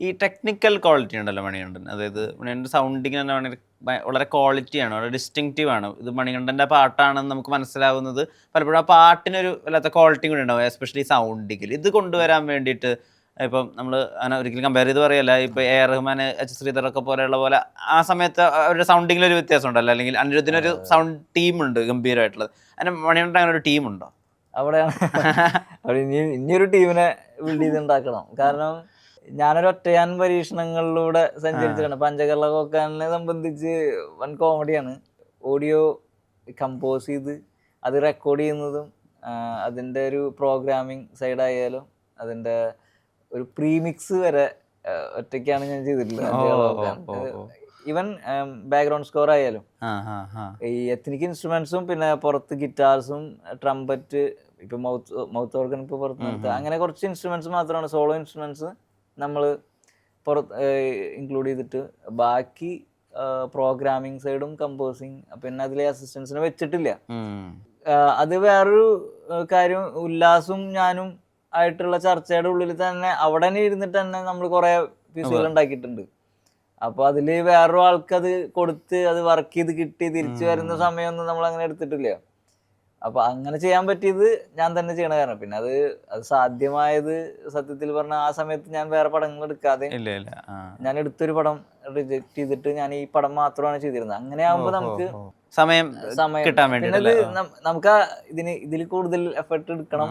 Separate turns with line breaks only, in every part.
ഈ technical quality ഉണ്ടല്ലോ മണികണ്ഠൻ. അതായത് മണികണ്ഠൻ സൗണ്ടിങ് തന്നെ ഭയ- വളരെ ക്വാളിറ്റിയാണ് വളരെ ഡിസ്റ്റിങ്റ്റീവ് ആണ്. ഇത് മണികണ്ഠന്റെ പാട്ടാണെന്ന് നമുക്ക് മനസ്സിലാവുന്നത് പലപ്പോഴും ആ പാട്ടിനൊരു വല്ലാത്ത ക്വാളിറ്റി കൂടി ഉണ്ടാവും എസ്പെഷ്യലി സൗണ്ടിങ്ങിൽ ഇത് കൊണ്ടുവരാൻ വേണ്ടിയിട്ട് ഇപ്പം നമ്മൾ അങ്ങനെ ഒരിക്കലും കമ്പയർ ചെയ്ത് പറയല്ല. ഇപ്പോൾ എ റഹ്മാൻ എച്ച് ശ്രീധറൊക്കെ പോലെയുള്ള പോലെ ആ സമയത്ത് അവരുടെ സൗണ്ടിങ്ങിൽ ഒരു വ്യത്യാസം ഉണ്ടല്ലോ അല്ലെങ്കിൽ അനിരുദ്ധിനൊരു സൗണ്ട് ടീമുണ്ട് ഗംഭീരമായിട്ടുള്ളത് അതിന് മണികണ്ഠൻ അങ്ങനെ ഒരു ടീമുണ്ടോ
അവിടെയാണ്. അവിടെ ഇനി ഇനിയൊരു ടീമിനെ ബിൽഡ് ചെയ്ത് ഉണ്ടാക്കണം കാരണം ഞാനൊരു ഒറ്റയാൻ പരീക്ഷണങ്ങളിലൂടെ സഞ്ചരിച്ചിട്ടുണ്ട് പഞ്ചകർല കോക്കാനെ സംബന്ധിച്ച് വൻ കോമഡിയാണ്. ഓഡിയോ കമ്പോസ് ചെയ്ത് അത് റെക്കോർഡ് ചെയ്യുന്നതും അതിന്റെ ഒരു പ്രോഗ്രാമിംഗ് സൈഡായാലും അതിന്റെ ഒരു പ്രീമിക്സ് വരെ ഒറ്റയ്ക്കാണ് ഞാൻ ചെയ്തിട്ടുള്ളത്. ഈവൻ ബാക്ക്ഗ്രൗണ്ട് സ്കോർ ആയാലും. ഈ എത്നിക് ഇൻസ്ട്രുമെന്റ്സും പിന്നെ പുറത്ത് ഗിറ്റാർസും ട്രംപറ്റ് ഇപ്പൊ മൗത്ത് മൗത്ത് ഓർഗൻ ഇപ്പൊ പുറത്ത് നിർത്തുക അങ്ങനെ കുറച്ച് ഇൻസ്ട്രുമെന്റ്സ് മാത്രമാണ്. സോളോ ഇൻസ്ട്രുമെന്റ്സ് നമ്മൾ പുറത്ത് ഇൻക്ലൂഡ് ചെയ്തിട്ട്. ബാക്കി പ്രോഗ്രാമിംഗ് സൈഡും കമ്പോസിങ് പിന്നെ അതിലെ അസിസ്റ്റൻസിനെ വെച്ചിട്ടില്ല. അത് വേറൊരു കാര്യം ഉല്ലാസും ഞാനും ആയിട്ടുള്ള ചർച്ചയുടെ ഉള്ളിൽ തന്നെ അവിടെ തന്നെ ഇരുന്നിട്ട് തന്നെ നമ്മൾ കുറെ പീസുകൾ ഉണ്ടാക്കിയിട്ടുണ്ട് അപ്പൊ അതിൽ വേറൊരു ആൾക്ക് അത് കൊടുത്ത് അത് വർക്ക് ചെയ്ത് കിട്ടി തിരിച്ചു വരുന്ന സമയമൊന്നും നമ്മൾ അങ്ങനെ എടുത്തിട്ടില്ല. അപ്പൊ അങ്ങനെ ചെയ്യാൻ പറ്റിയത് ഞാൻ തന്നെ ചെയ്യണ കാരണം. പിന്നെ അത് അത് സാധ്യമായത് സത്യത്തിൽ പറഞ്ഞ ആ സമയത്ത് ഞാൻ വേറെ പടങ്ങൾ എടുക്കാതെ ഞാൻ എടുത്തൊരു പടം റിജക്ട് ചെയ്തിട്ട് ഞാൻ ഈ പടം മാത്രമാണ് ചെയ്തിരുന്നത്. അങ്ങനെ ആകുമ്പോൾ നമുക്ക്
സമയം
സമയം
കിട്ടാൻ
വേണ്ടി നമുക്ക് ഇതിന് ഇതിൽ കൂടുതൽ എഫർട്ട് എടുക്കണം.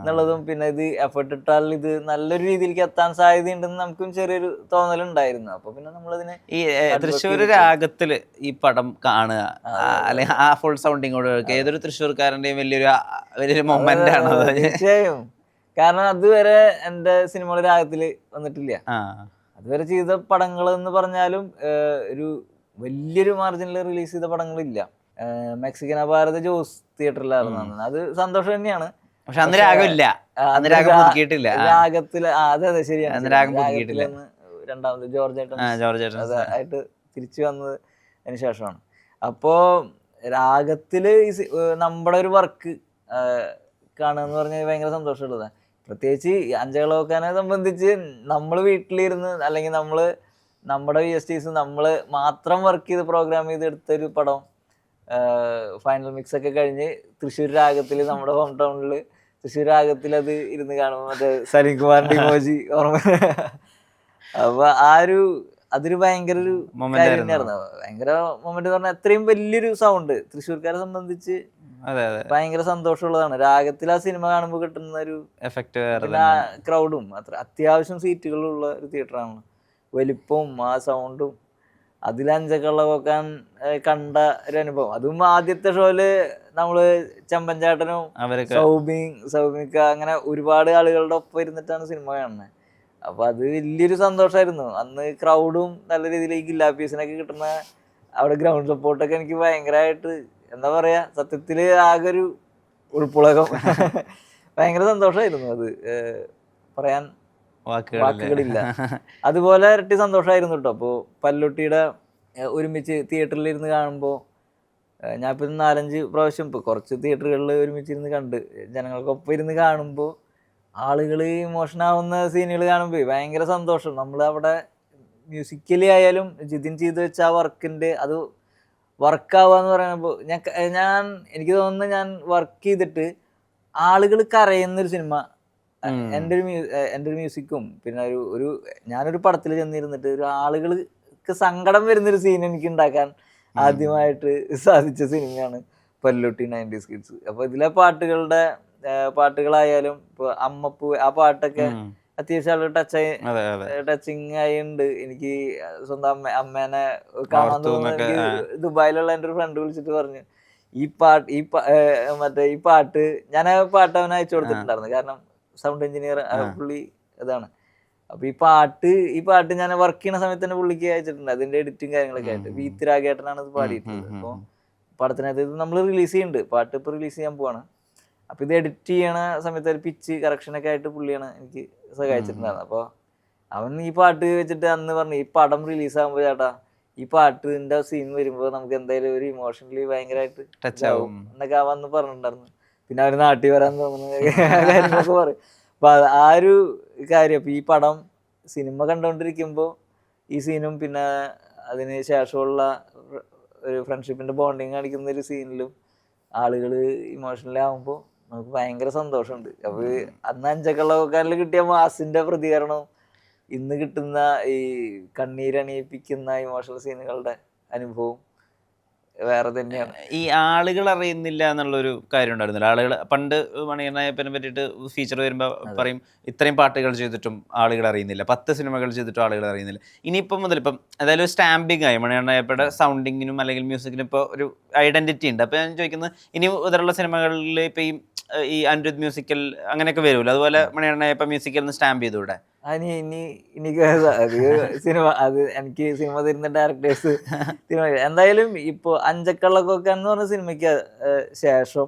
എന്നുള്ളതും പിന്നെ ഇത് എഫർട്ട് ഇട്ടാൽ ഇത് നല്ലൊരു രീതിയിലേക്ക് എത്താൻ സാധ്യതയുണ്ടെന്ന് നമുക്കും ചെറിയൊരു തോന്നൽ ഉണ്ടായിരുന്നു അപ്പൊ പിന്നെ നമ്മളതിനെ
ഈ തൃശ്ശൂർ രാഗത്തിൽ ഈ പടം കാണുക. അല്ലെങ്കിൽ ആ ഫുൾ സൗണ്ടിങ്ങോട് ഏതൊരു തൃശ്ശൂർക്കാരന്റെയും വലിയൊരു വലിയൊരു മൊമെന്റ് ആണ്
തീർച്ചയായും. കാരണം അതുവരെ എന്റെ സിനിമയുടെ രാഗത്തിൽ വന്നിട്ടില്ല. അതുവരെ ചെയ്ത പടങ്ങൾ എന്ന് പറഞ്ഞാലും ഒരു വലിയൊരു മാർജിനിൽ റിലീസ് ചെയ്ത പടങ്ങളില്ല. മെക്സിക്കൻ അപാരത ജോസ് തിയേറ്ററിലായിരുന്നു. അത് സന്തോഷം തന്നെയാണ്.
പക്ഷെ അന്ന് രാഗമില്ല. അന്ന് രാഗം പുതുക്കിയിട്ടില്ല.
രാഗത്തിൽ അതെ അതെ ശരിയാണ്
അന്ന് രാഗം പുതുക്കിയിട്ടില്ല.
രണ്ടാമത് ജോർജ് ഏട്ടൻ
ജോർജ്
ഏട്ടൻ ആയിട്ട് തിരിച്ചു വന്നതിന് ശേഷമാണ്. അപ്പോ രാഗത്തിൽ നമ്മുടെ ഒരു വർക്ക് കാണുക എന്ന് പറഞ്ഞാൽ ഭയങ്കര സന്തോഷമുള്ളതാണ് പ്രത്യേകിച്ച് അഞ്ചകളോക്കാനെ സംബന്ധിച്ച് നമ്മൾ വീട്ടിലിരുന്ന് അല്ലെങ്കിൽ നമ്മൾ നമ്മുടെ വി എസ് ടീസ് നമ്മൾ മാത്രം വർക്ക് ചെയ്ത് പ്രോഗ്രാം ചെയ്ത് എടുത്തൊരു പടം ഫൈനൽ മിക്സ് ഒക്കെ കഴിഞ്ഞ് തൃശ്ശൂർ രാഗത്തിൽ നമ്മുടെ ഹോം ടൗണിൽ തൃശ്ശൂർ രാഗത്തിൽ അത് ഇരുന്ന് കാണുമ്പോൾ മറ്റേ സലീം കുമാറിന്റെ ഇമോജി ഓർമ്മ. അപ്പൊ ആ ഒരു അതൊരു ഭയങ്കര ഒരു കാര്യം. തന്നെയായിരുന്നു. ഭയങ്കര മൊമെന്റ് പറഞ്ഞാൽ അത്രയും വലിയൊരു സൗണ്ട് തൃശ്ശൂർക്കാരെ സംബന്ധിച്ച് ഭയങ്കര സന്തോഷമുള്ളതാണ്. രാഗത്തിൽ ആ സിനിമ കാണുമ്പോൾ കിട്ടുന്ന ഒരു ആ ക്രൗഡും അത്ര അത്യാവശ്യം സീറ്റുകളുള്ള ഒരു തിയേറ്ററാണ് വലിപ്പവും ആ സൗണ്ടും അതിൽ അഞ്ചക്കുള്ള വെക്കാൻ കണ്ട ഒരു അനുഭവം അതും ആദ്യത്തെ ഷോയിൽ നമ്മൾ ചെമ്പൻചാട്ടനും സൗബിങ് സൗബിക്ക അങ്ങനെ ഒരുപാട് ആളുകളുടെ ഒപ്പം ഇരുന്നിട്ടാണ് സിനിമ കാണുന്നത് അപ്പൊ അത് വലിയൊരു സന്തോഷമായിരുന്നു അന്ന് ക്രൗഡും നല്ല രീതിയിലേക്ക് ഗില്ലാപ്പീസിനൊക്കെ കിട്ടുന്ന അവിടെ ഗ്രൗണ്ട് സപ്പോർട്ടൊക്കെ എനിക്ക് ഭയങ്കരമായിട്ട് എന്താ പറയാ സത്യത്തിൽ ആകെ ഒരു ഉൾപ്പുളകം. ഭയങ്കര സന്തോഷമായിരുന്നു അത്. പറയാൻ
വാക്കുകളില്ല.
അതുപോലെ ഇരട്ടി സന്തോഷമായിരുന്നു കേട്ടോ അപ്പോൾ പല്ലുട്ടിയുടെ ഒരുമിച്ച് തിയേറ്ററിൽ ഇരുന്ന് കാണുമ്പോൾ ഞാൻ ഇപ്പം നാലഞ്ച് പ്രാവശ്യം ഇപ്പോൾ കുറച്ച് തിയേറ്ററുകളിൽ ഒരുമിച്ച് ഇരുന്ന് കണ്ട്. ജനങ്ങൾക്കൊപ്പം ഇരുന്ന് കാണുമ്പോൾ ആളുകൾ ഇമോഷൻ ആവുന്ന സീനുകൾ കാണുമ്പോൾ ഭയങ്കര സന്തോഷം. നമ്മൾ അവിടെ മ്യൂസിക്കലി ആയാലും ജിതിൻ ചെയ്ത് വെച്ച ആ വർക്കിന്റെ അത് വർക്കാവുക എന്ന് പറയുമ്പോൾ ഞാൻ ഞാൻ എനിക്ക് തോന്നുന്നു ഞാൻ വർക്ക് ചെയ്തിട്ട് ആളുകൾ കരയുന്നൊരു സിനിമ. എന്റെ ഒരു എന്റെ ഒരു മ്യൂസിക്കും പിന്നെ ഒരു ഒരു ഞാനൊരു പടത്തിൽ ചെന്നിരുന്നിട്ട് ഒരു ആളുകൾക്ക് സങ്കടം വരുന്നൊരു സീൻ എനിക്ക് ഉണ്ടാക്കാൻ ആദ്യമായിട്ട് സാധിച്ച സിനിമയാണ് പല്ലുട്ടി നയന്റീസ് കിഡ്സ് അപ്പൊ ഇതിലെ പാട്ടുകളുടെ പാട്ടുകളായാലും ഇപ്പൊ അമ്മപ്പൂ ആ പാട്ടൊക്കെ. അത്യാവശ്യം ആളുകൾ ടച്ച് ആയി ടച്ചിങ് ആയിണ്ട്. എനിക്ക് സ്വന്തം അമ്മ അമ്മേനെ കാണാൻ തോന്നുന്നു. ദുബായിലുള്ള എന്റെ ഒരു ഫ്രണ്ട് വിളിച്ചിട്ട് പറഞ്ഞു ഈ പാട്ട് ഈ മറ്റേ ഈ പാട്ട് ഞാൻ ആ പാട്ട് അവന് അയച്ചു കൊടുത്തിട്ടുണ്ടായിരുന്നു. കാരണം സൗണ്ട് എഞ്ചിനീയർ പുള്ളി ഇതാണ്. അപ്പൊ ഈ പാട്ട് ഈ പാട്ട് ഞാൻ വർക്ക് ചെയ്യുന്ന സമയത്ത് തന്നെ പുള്ളിക്ക് അയച്ചിട്ടുണ്ട്. അതിന്റെ എഡിറ്റും കാര്യങ്ങളൊക്കെ ആയിട്ട്. വീത്തി രാഗേട്ടനാണ് ഇത് പാടിയിട്ടുള്ളത്.
അപ്പൊ
അപ്പോൾ. പടത്തിനകത്ത് ഇത് നമ്മൾ റിലീസ് ചെയ്യുന്നുണ്ട്. പാട്ട് ഇപ്പൊ റിലീസ് ചെയ്യാൻ പോവാണ്. അപ്പൊ ഇത് എഡിറ്റ് ചെയ്യണ സമയത്ത് ഒരു പിച്ച് കറക്ഷനൊക്കെ ആയിട്ട് പുള്ളിയാണ് എനിക്ക് സഹായിച്ചിട്ടുണ്ടായിരുന്നത്. അപ്പോൾ അവൻ ഈ പാട്ട് വെച്ചിട്ട് അന്ന് പറഞ്ഞു ഈ പടം റിലീസ് ആകുമ്പോൾ ചേട്ടാ ഈ പാട്ടിന്റെ സീൻ വരുമ്പോൾ നമുക്ക് എന്തായാലും ഒരു ഇമോഷണലി ഭയങ്കരമായിട്ട്
ടച്ച് ആവും.
എന്നൊക്കെ അവന്ന് പറഞ്ഞിട്ടുണ്ടായിരുന്നു. പിന്നെ അവർ നാട്ടിൽ വരാൻ തോന്നുന്നു. പറയും. അപ്പൊ ആ ഒരു കാര്യം. അപ്പൊ ഈ പടം സിനിമ കണ്ടുകൊണ്ടിരിക്കുമ്പോൾ ഈ സീനും പിന്നെ അതിന് ശേഷമുള്ള ഒരു ഫ്രണ്ട്ഷിപ്പിന്റെ ബോണ്ടിങ് കാണിക്കുന്ന ഒരു സീനിലും ആളുകൾ ഇമോഷണലി ആകുമ്പോൾ നമുക്ക് ഭയങ്കര സന്തോഷമുണ്ട്. അപ്പൊ അന്ന് അഞ്ചക്കള്ളവക്കാരിൽ കിട്ടിയ മാസിന്റെ പ്രതികരണവും ഇന്ന് കിട്ടുന്ന ഈ കണ്ണീരണിയിപ്പിക്കുന്ന ഇമോഷണൽ സീനുകളുടെ അനുഭവം വേറെ തന്നെയാണ്
ഈ ആളുകൾ അറിയുന്നില്ല എന്നുള്ളൊരു കാര്യം ഉണ്ടായിരുന്നില്ല. ആളുകൾ പണ്ട് മണിയണ്ണയപ്പനെ പറ്റിയിട്ട് ഫീച്ചർ വരുമ്പോൾ പറയും ഇത്രയും പാട്ടുകൾ ചെയ്തിട്ടും ആളുകൾ അറിയുന്നില്ല. പത്ത് സിനിമകൾ ചെയ്തിട്ടും ആളുകൾ അറിയുന്നില്ല. ഇനിയിപ്പം മുതൽ ഇപ്പം അതായത് ഒരു സ്റ്റാമ്പിംഗ് ആയി. മണിയണ്ണയപ്പയുടെ സൗണ്ടിങ്ങിനും അല്ലെങ്കിൽ മ്യൂസിക്കിനും ഇപ്പോൾ ഒരു ഐഡന്റിറ്റി ഉണ്ട്. അപ്പോൾ ഞാൻ ചോദിക്കുന്നത് ഇനി മുതലുള്ള സിനിമകളിൽ ഇപ്പം ഈ ഈ അനിരുദ്ധ് മ്യൂസിക്കൽ അങ്ങനെയൊക്കെ വരുമല്ലോ അതുപോലെ മണിയണ്ണയപ്പ മ്യൂസിക്കൽ സ്റ്റാമ്പ് സ്റ്റാമ്പ് ചെയ്തുകൂടെ
അതിന് ഇനി എനിക്ക് അത് സിനിമ അത് എനിക്ക് സിനിമ തരുന്ന ഡയറക്ടേഴ്സ് സിനിമ എന്തായാലും ഇപ്പോൾ അഞ്ചക്കള്ളക്കൊക്കെ എന്ന് പറഞ്ഞ സിനിമയ്ക്ക് ശേഷം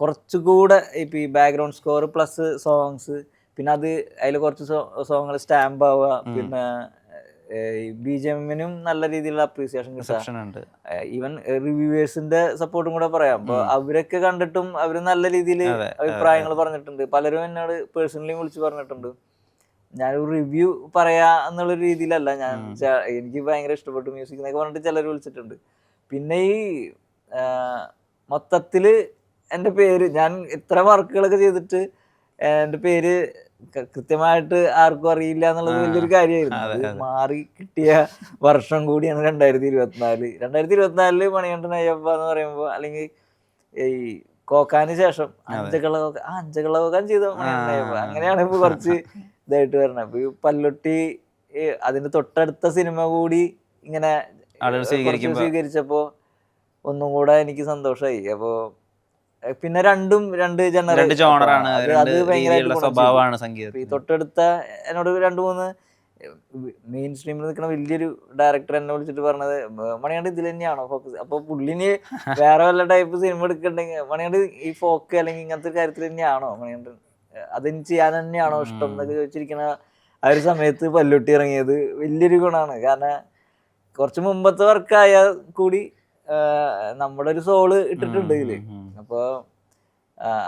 കുറച്ചുകൂടെ ഇപ്പം ഈ ബാക്ക്ഗ്രൗണ്ട് സ്കോർ പ്ലസ് സോങ്സ് പിന്നെ അത് അതിൽ കുറച്ച് സോങ്ങുകൾ സ്റ്റാമ്പ് ആവുക പിന്നെ ബി ജെ എമ്മിനും നല്ല രീതിയിലുള്ള അപ്രീസിയേഷൻ
ഉണ്ട്.
ഈവൻ റിവ്യൂവേഴ്സിന്റെ സപ്പോർട്ടും കൂടെ പറയാം. അപ്പൊ അവരൊക്കെ കണ്ടിട്ടും അവർ നല്ല രീതിയിൽ അഭിപ്രായങ്ങൾ പറഞ്ഞിട്ടുണ്ട്. പലരും എന്നോട് പേഴ്സണലി വിളിച്ച് പറഞ്ഞിട്ടുണ്ട്. ഞാനൊരു റിവ്യൂ പറയാ എന്നുള്ള രീതിയിലല്ല. ഞാൻ എനിക്ക് ഭയങ്കര ഇഷ്ടപ്പെട്ടു മ്യൂസിക് എന്നൊക്കെ പറഞ്ഞിട്ട് ചിലർ വിളിച്ചിട്ടുണ്ട്. പിന്നെ ഈ മൊത്തത്തിൽ എന്റെ പേര് ഞാൻ ഇത്ര വർക്കുകളൊക്കെ ചെയ്തിട്ട് എന്റെ പേര് കൃത്യമായിട്ട് ആർക്കും അറിയില്ല എന്നുള്ളത് വലിയൊരു കാര്യമായിരുന്നു. മാറി കിട്ടിയ വർഷം കൂടിയാണ് രണ്ടായിരത്തി ഇരുപത്തിനാല് രണ്ടായിരത്തി ഇരുപത്തിനാലിൽ മണികണ്ഠൻ അയ്യപ്പ എന്ന് പറയുമ്പോൾ അല്ലെങ്കിൽ ഈ കോക്കാന് ശേഷം അഞ്ചകള കോക്ക ആ അഞ്ചകള കോക്കാൻ ചെയ്ത മണികണ്ഠൻ അയ്യപ്പ അങ്ങനെയാണ് ഇപ്പൊ കുറച്ച് ഇതായിട്ട് വരണം. അപ്പൊ ഈ പല്ലൊട്ടി അതിന്റെ തൊട്ടടുത്ത സിനിമ കൂടി ഇങ്ങനെ സ്വീകരിച്ചപ്പോ ഒന്നും കൂടെ എനിക്ക് സന്തോഷമായി അപ്പോ പിന്നെ രണ്ടും രണ്ട്
ജനറേഷൻ
അത്.
സ്വഭാവമാണ്
ഇപ്പൊ ഈ
സംഗീതം
തൊട്ടടുത്ത എന്നോട് രണ്ട് മൂന്ന് മെയിൻ സ്ട്രീമിൽ നിൽക്കുന്ന വലിയൊരു ഡയറക്ടർ എന്നെ വിളിച്ചിട്ട് പറഞ്ഞത് "മ- മണിയാണ്ട് ഇതിൽ തന്നെയാണോ ഫോക്കസ് അപ്പൊ പുള്ളിന് വേറെ വല്ല ടൈപ്പ് സിനിമ എടുക്കണ്ടെങ്കിൽ മണിയാണ്ട് ഈ ഫോക്ക് അല്ലെങ്കിൽ ഇങ്ങനത്തെ കാര്യത്തിൽ തന്നെയാണോ മണിയാണ്ട് അതിന് ചെയ്യാൻ തന്നെയാണോ ഇഷ്ടം എന്നൊക്കെ ചോദിച്ചിരിക്കുന്ന ആ ഒരു സമയത്ത് പല്ലുട്ടി ഇറങ്ങിയത് വലിയൊരു ഗുണമാണ്. കാരണം കുറച്ച് മുമ്പത്തെ വർക്കായാൽ കൂടി നമ്മുടെ ഒരു സോൾ ഇട്ടിട്ടുണ്ട് ഇതിൽ. അപ്പോൾ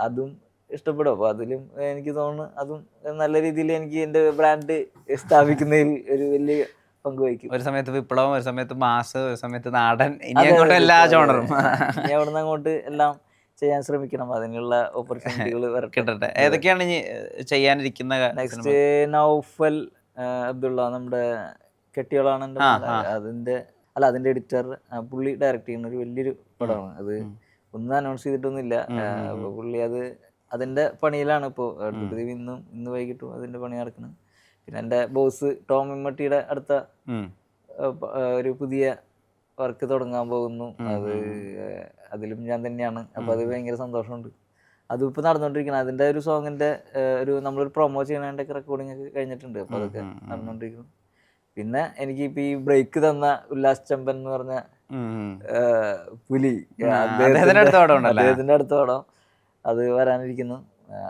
അതും ഇഷ്ടപ്പെടും. അപ്പോൾ അതിലും എനിക്ക് തോന്നുന്നു അതും നല്ല രീതിയിൽ എനിക്ക് എന്റെ ബ്രാൻഡ് സ്ഥാപിക്കുന്നതിൽ ഒരു വലിയ പങ്ക് വഹിക്കും.
ഒരു സമയത്ത് വിപ്ലവം ഒരു സമയത്ത് മാസ് ഒരു സമയത്ത് നാടൻ ഇനി അങ്ങോട്ട് എല്ലാ
ചോണറും
ജോണറും.
ഇനി അവിടുന്ന് അങ്ങോട്ട് എല്ലാം ചെയ്യാൻ ശ്രമിക്കണം. അതിനുള്ള ഓപ്പർച്യൂണിറ്റികൾ
കിട്ടട്ടെ. ഏതൊക്കെയാണ് ഇനി ചെയ്യാനിരിക്കുന്ന
നെക്സ്റ്റ് നൗഫൽ അബ്ദുള്ള നമ്മുടെ
കെട്ടികളാണ്.
അതിന്റെ അല്ല അതിന്റെ എഡിറ്റർ പുള്ളി ഡയറക്ട് ചെയ്യുന്ന ഒരു വലിയൊരു പടമാണ്. അത്. ഒന്നും അനൗൺസ് ചെയ്തിട്ടൊന്നുമില്ല. പുള്ളി അത് അതിന്റെ പണിയിലാണ് ഇപ്പോ. അടുത്തത് ഇന്നും ഇന്ന് വൈകിട്ടും അതിന്റെ പണി നടക്കുന്നത് പിന്നെ എന്റെ ബോസ് ടോം ഇമ്മട്ടിയുടെ അടുത്ത ഒരു പുതിയ വർക്ക് തുടങ്ങാൻ പോകുന്നു. അത് അതിലും ഞാൻ തന്നെയാണ്. അപ്പൊ അത്. ഭയങ്കര സന്തോഷമുണ്ട്. അതും ഇപ്പൊ നടന്നുകൊണ്ടിരിക്കണം അതിന്റെ ഒരു സോങ്ങിന്റെ ഒരു നമ്മളൊരു പ്രൊമോ ചെയ്യണതിന്റെ റെക്കോർഡിംഗ് ഒക്കെ കഴിഞ്ഞിട്ടുണ്ട്. അപ്പൊ അതൊക്കെ. നടന്നുകൊണ്ടിരിക്കുന്നു പിന്നെ എനിക്ക് ഇപ്പൊ ഈ ബ്രേക്ക് തന്ന ഉല്ലാസ് ചമ്പൻ എന്ന് പറഞ്ഞ പുലി. അദ്ദേഹത്തിന്റെ-
അടുത്ത പടം.
അത് വരാനിരിക്കുന്നു.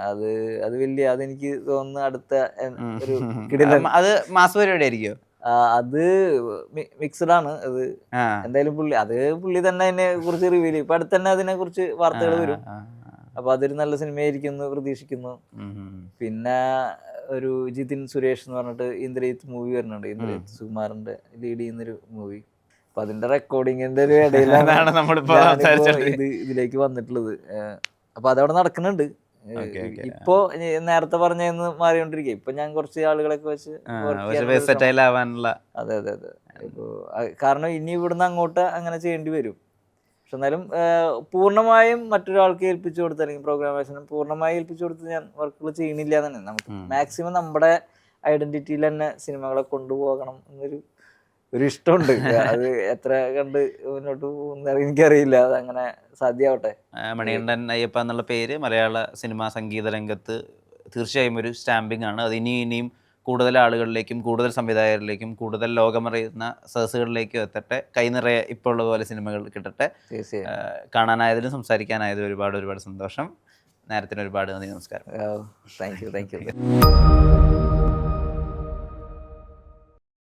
അത് അത് വലിയ അതെനിക്ക് തോന്നുന്നു അടുത്ത ഒരു
അത് മാസ് പരിപാടി ആയിരിക്കോ
അത് മിക്സഡ് ആണ്. അത് എന്തായാലും പുള്ളി അത് പുള്ളി തന്നെ അതിനെ കുറിച്ച് റിവ്യൂ ചെയ്യും. ഇപ്പൊ അടുത്ത് തന്നെ അതിനെ കുറിച്ച് വാർത്തകൾ വരും. അപ്പൊ അതൊരു നല്ല സിനിമയായിരിക്കും എന്ന് പ്രതീക്ഷിക്കുന്നു. പിന്നെ ഒരു ജിതിൻ സുരേഷ് എന്ന് പറഞ്ഞിട്ട് ഇന്ദ്രജിത്ത് മൂവി വരുന്നുണ്ട്. ഇന്ദ്രജിത്ത് സുകുമാറിന്റെ ലീഡ് ചെയ്യുന്നൊരു മൂവി അപ്പൊ അതിന്റെ റെക്കോർഡിങ്ങിന്റെ ഒരു ഇടയിലാണ് ഇത് ഇതിലേക്ക് വന്നിട്ടുള്ളത്. അപ്പൊ അതവിടെ നടക്കുന്നുണ്ട്. ഇപ്പോ നേരത്തെ പറഞ്ഞതെന്ന് മാറിക്കൊണ്ടിരിക്കുക. ഇപ്പൊ ഞാൻ കുറച്ച് ആളുകളൊക്കെ വെച്ച് അതെ അതെ അതെ. കാരണം ഇനി ഇവിടുന്ന് അങ്ങോട്ട് അങ്ങനെ ചെയ്യേണ്ടി വരും. പക്ഷെ എന്നാലും പൂർണമായും മറ്റൊരാൾക്ക് ഏൽപ്പിച്ചു കൊടുത്ത് അല്ലെങ്കിൽ പ്രോഗ്രാമേഴ്സിന് പൂർണമായി ഏൽപ്പിച്ചു കൊടുത്ത് ഞാൻ വർക്കുകൾ ചെയ്യണില്ല തന്നെ നമുക്ക് മാക്സിമം നമ്മുടെ ഐഡന്റിറ്റിയിൽ തന്നെ സിനിമകളെ കൊണ്ടുപോകണം എന്നൊരു ഒരു ഇഷ്ടമുണ്ട് അത് എത്ര കണ്ട് മുന്നോട്ട് പോകുന്ന എനിക്കറിയില്ല. അത് അങ്ങനെ സാധ്യമാവട്ടെ
മണികണ്ഠൻ അയ്യപ്പ എന്നുള്ള പേര് മലയാള സിനിമാ സംഗീത രംഗത്ത് തീർച്ചയായും ഒരു സ്റ്റാമ്പിംഗ് ആണ്. അത് ഇനി ഇനിയും കൂടുതൽ ആളുകളിലേക്കും കൂടുതൽ സംവിധായകരിലേക്കും കൂടുതൽ ലോകമറിയുന്ന സദസ്സുകളിലേക്കും എത്തട്ടെ. കൈനിറയെ ഇപ്പോൾ ഉള്ള പോലെ സിനിമകൾ കിട്ടട്ടെ. കാണാനായതിലും സംസാരിക്കാനായതിലും ഒരുപാട് ഒരുപാട് സന്തോഷം. നേരത്തിന് ഒരുപാട് നന്ദി നമസ്കാരം.
Thank you thank you